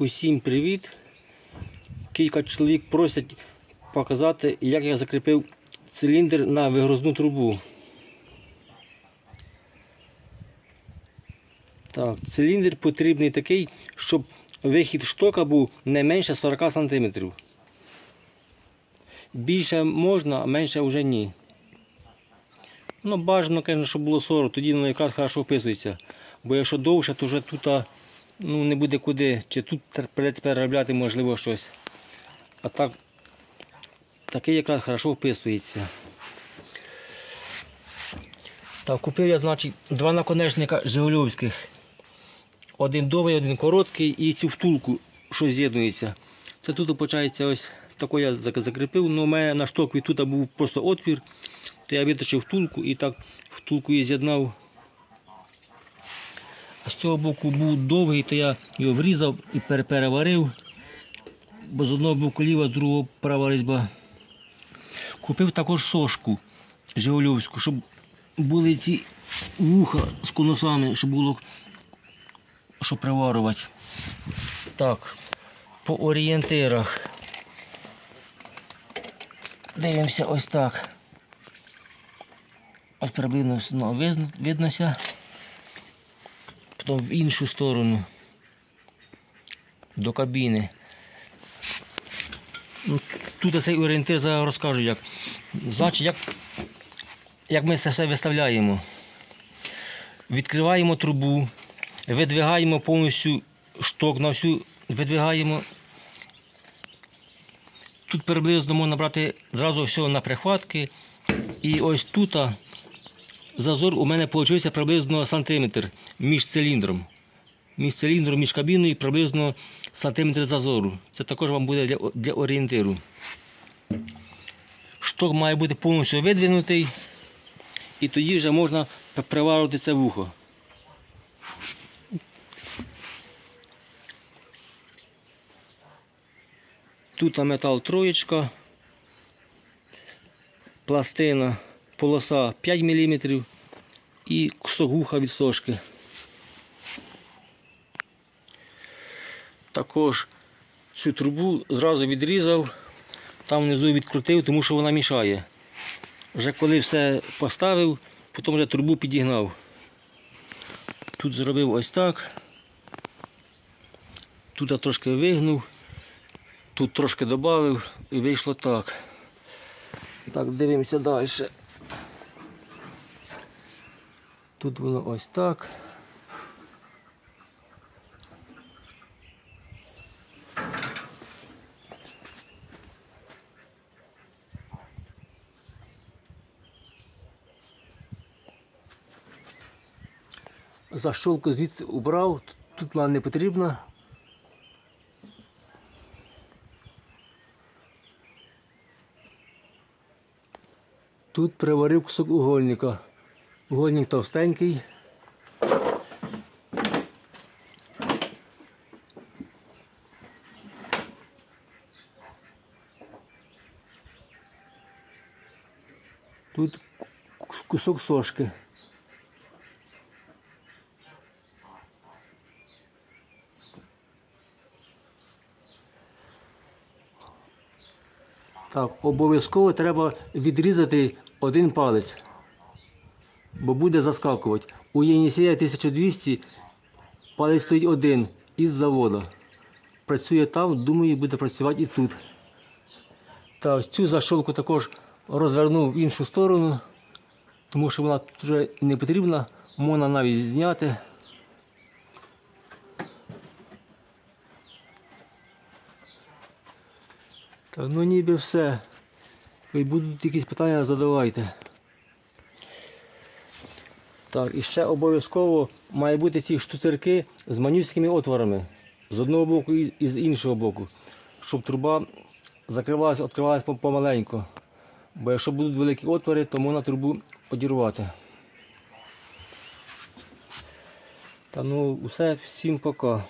Усім привіт! Кілька чоловік просять показати, як я закріпив циліндр на вигрузну трубу. Так, циліндр потрібний такий, щоб вихід штока був не менше 40 см. Більше можна, а менше вже ні. Ну, бажано, звісно, щоб було 40, тоді воно якраз хорошо вписується. Бо якщо довше, то вже тут ну, не буде куди. Чи тут переробляти, можливо, щось. А так, такий якраз хорошо вписується. Так, купив я, значить, два наконечника Жигульовських. Один довгий, один короткий і цю втулку, що з'єднується. Це тут, виходить, ось тако я закріпив, але у мене на штокові тут був просто отвір, то я виточив втулку і так втулку і з'єднав. З цього боку був довгий, то я його врізав і пере- переварив, бо з одного боку ліва, з другого права різьба. Купив також сошку Жигульовську, щоб були ці вуха з конусами, щоб було що приварювати. Так, по орієнтирах. Дивимося ось так. Ось приблизно ну, видно- виднося. Потім в іншу сторону. До кабіни. Ну, Тут цей орієнтир зараз розкажу як. Значить, як, як ми це все виставляємо. Відкриваємо трубу, видвигаємо повністю шток на всю, видвигаємо. Тут приблизно можна брати зразу все на прихватки. І ось тут зазор у мене вийшов приблизно сантиметр між циліндром. Між циліндром, між кабіною приблизно сантиметр зазору. Це також вам буде для, для орієнтиру. Шток має бути повністю видвинутий, і тоді вже можна приварити це вухо. Тут метал троєчка, пластина, полоса 5 мм і кусок від сошки. Також цю трубу зразу відрізав, там внизу відкрутив, тому що вона мішає. Вже коли все поставив, потім вже трубу підігнав. Тут зробив ось так. Тут я трошки вигнув, тут трошки додав і вийшло так. Так, дивимося далі. Тут воно ось так. Защолку звідси убрав, тут вона не потрібна. Тут приварив кусок угольника. Угольник товстенький. Тут кусок сошки. Так, обов'язково треба відрізати один палець, бо буде заскакувати. У Єнісея 1200 палець стоїть один із заводу. Працює там, думаю, буде працювати і тут. Так, цю защолку також розвернув в іншу сторону, тому що вона тут вже не потрібна, можна навіть зняти. Так, ну ніби все. Ви будуть якісь питання задавайте. Так, і ще обов'язково має бути ці штуцерки з манюськими отворами. З одного боку і з іншого боку. Щоб труба закривалася, відкривалася помаленьку. Бо якщо будуть великі отвори, то можна трубу одірвати. Та ну, усе, всім пока.